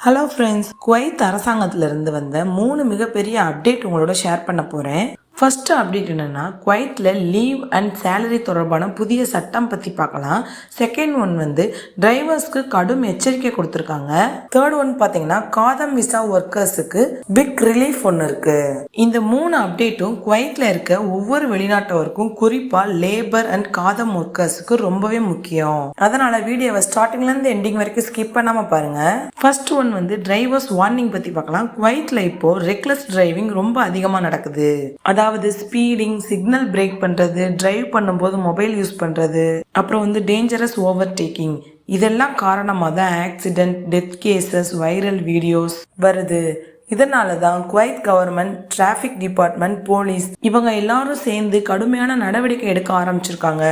Hello friends Kuwait அரசாங்கத்திலிருந்து வந்த மூணு மிகப்பெரிய அப்டேட் உங்களோட ஷேர் பண்ண போகிறேன் ஃபஸ்ட்டு அப்டேட் என்னென்னா குவைத்தில் லீவ் அண்ட் சேலரி தொடர்பான புதிய சட்டம் பற்றி பார்க்கலாம். செகண்ட் ஒன் வந்து டிரைவர்ஸ்க்கு கடும் எச்சரிக்கை கொடுத்துருக்காங்க. தேர்ட் ஒன் பார்த்தீங்கன்னா காதம் விசா ஒர்க்கர்ஸுக்கு பிக் ரிலீஃப் ஒன்று இருக்குது இந்த மூணு அப்டேட்டும் குவைத்தில் இருக்க ஒவ்வொரு வெளிநாட்டவருக்கும் குறிப்பாக லேபர் அண்ட் காதம் ஒர்க்கர்ஸுக்கு ரொம்பவே முக்கியம். அதனால் வீடியோவை ஸ்டார்டிங்லேருந்து எண்டிங் வரைக்கும் ஸ்கிப் பண்ணாமல் பாருங்கள் ஃபர்ஸ்ட் ஒன் வந்து டிரைவர்ஸ் வார்னிங் பற்றி பார்க்கலாம். குவைத்தில் இப்போ ரெக்லஸ் டிரைவிங் ரொம்ப அதிகமாக நடக்குது. அதாவது அதாவது ஸ்பீடிங் சிக்னல் பிரேக் பண்ணுறது டிரைவ் பண்ணும்போது மொபைல் யூஸ் பண்ணுறது அப்புறம் வந்து டேஞ்சரஸ் ஓவர் டேக்கிங் இதெல்லாம் காரணமாக தான் accident death cases viral videos வருது. இதனால தான் Kuwait government traffic department police இவங்க எல்லாரும் சேர்ந்து கடுமையான நடவடிக்கை எடுக்க ஆரம்பிச்சிருக்காங்க.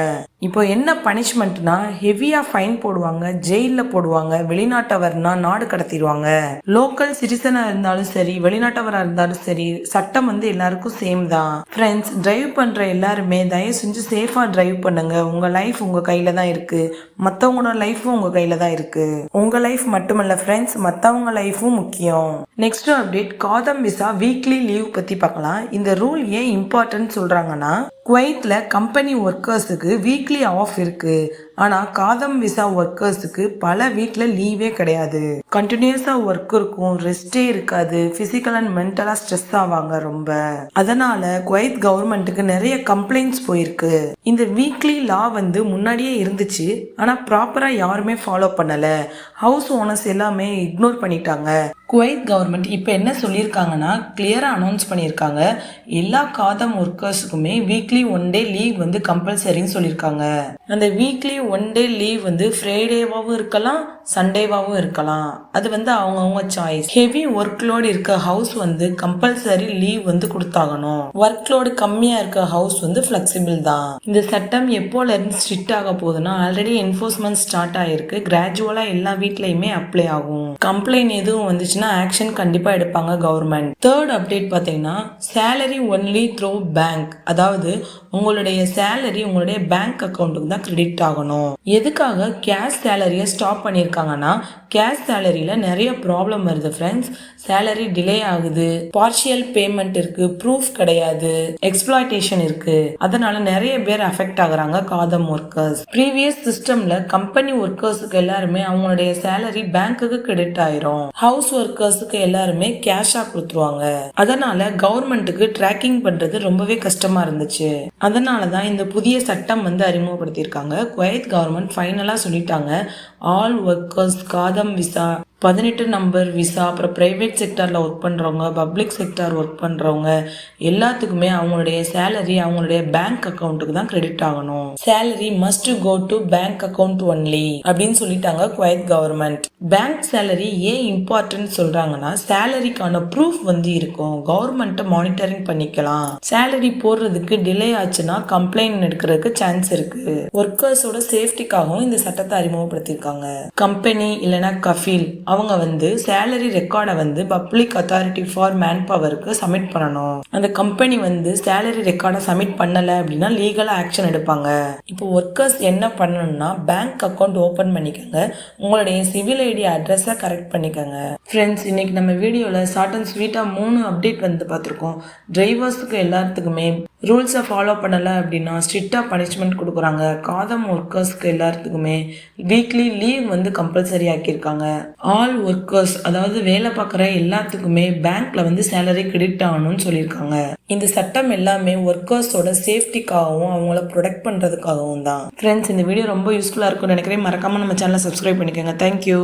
இப்போ என்ன பனிஷ்மெண்ட்னா ஹெவியா ஃபைன் போடுவாங்க ஜெயிலில் போடுவாங்க வெளிநாட்டவர்னா நாடு கடத்திடுவாங்க. லோக்கல் சிட்டிசனாக இருந்தாலும் சரி வெளிநாட்டவராக இருந்தாலும் சரி சட்டம் வந்து எல்லாருக்கும் சேம் தான். ஃப்ரெண்ட்ஸ் டிரைவ் பண்ணுற எல்லாருமே தயவு செஞ்சு சேஃபாக டிரைவ் பண்ணுங்க. உங்கள் லைஃப் உங்கள் கையில் தான் இருக்குது மற்றவங்களோட லைஃபும் உங்கள் கையில் தான் இருக்குது உங்கள் லைஃப் மட்டுமல்ல ஃப்ரெண்ட்ஸ் மற்றவங்க லைஃப்பும் முக்கியம். நெக்ஸ்ட் அப்டேட் காதம் விசா வீக்லி லீவ் பற்றி பார்க்கலாம். இந்த ரூல் ஏன் இம்பார்ட்டன்ட் சொல்கிறாங்கன்னா குவைத்தில் கம்பெனி ஒர்க்கர்ஸுக்கு வீக்லி ஆஃப் இருக்கு. ஆனால் காதம் விசா ஒர்க்கர்ஸுக்கு பல வீட்டில் லீவே கிடையாது. கண்டினியூஸாக ஒர்க் இருக்கும் ரெஸ்டே இருக்காது ஃபிசிக்கல் அண்ட் மென்டலாக ஸ்ட்ரெஸ் ஆவாங்க ரொம்ப. அதனால குவைத் கவர்மெண்ட்டுக்கு நிறைய கம்ப்ளைண்ட்ஸ் போயிருக்கு. இந்த வீக்லி லா வந்து முன்னாடியே இருந்துச்சு ஆனால் ப்ராப்பராக யாருமே ஃபாலோ பண்ணலை. ஹவுஸ் ஓனர்ஸ் எல்லாமே இக்னோர் பண்ணிட்டாங்க. குவைத் கவர்மெண்ட் இப்போ என்ன சொல்லியிருக்காங்கன்னா கிளியராக அனௌன்ஸ் பண்ணியிருக்காங்க. எல்லா காதம் ஒர்க்கர்ஸுக்குமே வீக்லி ஒன் டே லீவ் வந்து கம்பல்சரின்னு சொல்லியிருக்காங்க. அந்த வீக்லி ஒன் டே லீவ் வந்து ஃப்ரைடேவாகவும் இருக்கலாம் சண்டேவாகவும் இருக்கலாம். அது வந்து அவங்கவுங்க சாய்ஸ் ஹெவி ஒர்க் லோடு இருக்க ஹவுஸ் வந்து கம்பல்சரி லீவ் வந்து கொடுத்தாகணும். ஒர்க் லோடு கம்மியாக இருக்க ஹவுஸ் வந்து ஃப்ளெக்சிபிள் தான். இந்த சட்டம் எப்போல இருந்து ஸ்ட்ரிக்ட் ஆக போகுதுன்னா ஆல்ரெடி என்ஃபோர்ஸ்மெண்ட் ஸ்டார்ட் ஆயிருக்கு. கிராஜுவலாக எல்லா வீட்லையுமே அப்ளை ஆகும். கம்ப்ளைண்ட் எதுவும் வந்துச்சுன்னா ஆக்ஷன் கண்டிப்பாக எடுப்பாங்க கவர்மெண்ட் தேர்ட் அப்டேட் பார்த்தீங்கன்னா சேலரி ஒன்லி த்ரோ பேங்க் அதாவது உங்களுடைய சேலரி உங்களுடைய பேங்க் அக்கௌண்ட்டுக்கு தான் கிரெடிட் ஆகணும். எதுக்காக கேஷ் சேலரியை ஸ்டாப் பண்ணியிருக்காங்கன்னா கேஷ் சேலரியில் நிறைய ப்ராப்ளம் வருது ஃப்ரெண்ட்ஸ் சேலரி டிலே ஆகுது. பார்ஷியல் பேமெண்ட் இருக்கு ப்ரூஃப் கிடையாது. எக்ஸ்பிளாய்டேஷன் இருக்கு. அதனால நிறைய பேர் அஃபெக்ட் ஆகுறாங்க காதம் ஒர்க்கர்ஸ் ப்ரீவியஸ் சிஸ்டம்ல கம்பெனி ஒர்க்கர்ஸுக்கு எல்லாருமே அவங்களுடைய சேலரி பேங்க்குக்கு கிரெடிட் ஆயிரும். ஹவுஸ் ஒர்க்கர்ஸுக்கு எல்லாருமே கேஷா கொடுத்துருவாங்க. அதனால கவர்மெண்ட்டுக்கு ட்ராக்கிங் பண்றது ரொம்பவே கஷ்டமா இருந்துச்சு. அதனால தான் இந்த புதிய சட்டம் வந்து அறிமுகப்படுத்தியிருக்காங்க. குவைத் கவர்மெண்ட் ஃபைனலாக சொல்லிட்டாங்க. ஆல் ஒர்க்கர்ஸ் காதம் விசா பதினெட்டு நம்பர் விசா அப்புறம் ப்ரைவேட் செக்டாரில் ஒர்க் பண்ணுறவங்க பப்ளிக் செக்டார் ஒர்க் பண்ணுறவங்க எல்லாத்துக்குமே அவங்களுடைய சேலரி அவங்களுடைய பேங்க் அக்கௌண்ட்டுக்கு தான் கிரெடிட் ஆகணும். Salary must go to bank account only அப்படின்னு சொல்லிட்டாங்க குவைத் கவர்மெண்ட் பேங்க் சேலரி ஏன் இம்பார்ட்டன்ட் சொல்கிறாங்கன்னா சேலரிக்கான ப்ரூஃப் வந்து இருக்கும். கவர்மெண்ட்டை மானிட்டரிங் பண்ணிக்கலாம். சேலரி போடுறதுக்கு டிலே ஆச்சுன்னா கம்ப்ளைண்ட் எடுக்கிறதுக்கு சான்ஸ் இருக்குது ஒர்க்கர்ஸோட சேஃப்டிக்காகவும் இந்த சட்டத்தை அறிமுகப்படுத்தியிருக்காங்க. கம்பெனி இல்லைன்னா கஃபீல். அவங்க வந்து சேலரி ரெக்கார்டை வந்து பப்ளிக் அத்தாரிட்டி ஃபார் மேன் பவருக்கு சப்மிட் பண்ணணும். அந்த கம்பெனி வந்து சேலரி ரெக்கார்டை சப்மிட் பண்ணலை அப்படின்னா லீகலாக ஆக்ஷன் எடுப்பாங்க. இப்போ ஒர்க்கர்ஸ் என்ன பண்ணணும்னா பேங்க் அக்கௌண்ட் ஓப்பன் பண்ணிக்கோங்க. உங்களுடைய சிவில் ஐடி அட்ரஸை கரெக்ட் பண்ணிக்கோங்க. ஃப்ரெண்ட்ஸ் இன்னைக்கு நம்ம வீடியோவில் ஷார்ட் அண்ட் ஸ்வீட்டாக மூணு அப்டேட் வந்து பார்த்துருக்கோம். டிரைவர்ஸுக்கு எல்லாத்துக்குமே ரூல்ஸை ஃபாலோ பண்ணலை அப்படின்னா ஸ்ட்ரிக்டாக பனிஷ்மெண்ட் கொடுக்குறாங்க. காதம் ஒர்க்கர்ஸ்க்கு எல்லாத்துக்குமே வீக்லி லீவ் வந்து கம்பல்சரி ஆக்கியிருக்காங்க. ஆல் ஒர்க்கர்ஸ் அதாவது வேலை பார்க்குற எல்லாத்துக்குமே பேங்க்ல வந்து சேலரி கிரெடிட் ஆகணும்னு சொல்லியிருக்காங்க. இந்த சட்டம் எல்லாமே ஒர்க்கர்ஸோட சேஃப்டிக்காகவும் அவங்கள ப்ரொடெக்ட் பண்ணுறதுக்காகவும் தான். ஃப்ரெண்ட்ஸ் இந்த வீடியோ ரொம்ப யூஸ்ஃபுல்லாக இருக்கும்னு நினைக்கிறேன். மறக்காமல் நம்ம சேனலை சப்ஸ்கிரைப் பண்ணிக்கோங்க. தேங்க்யூ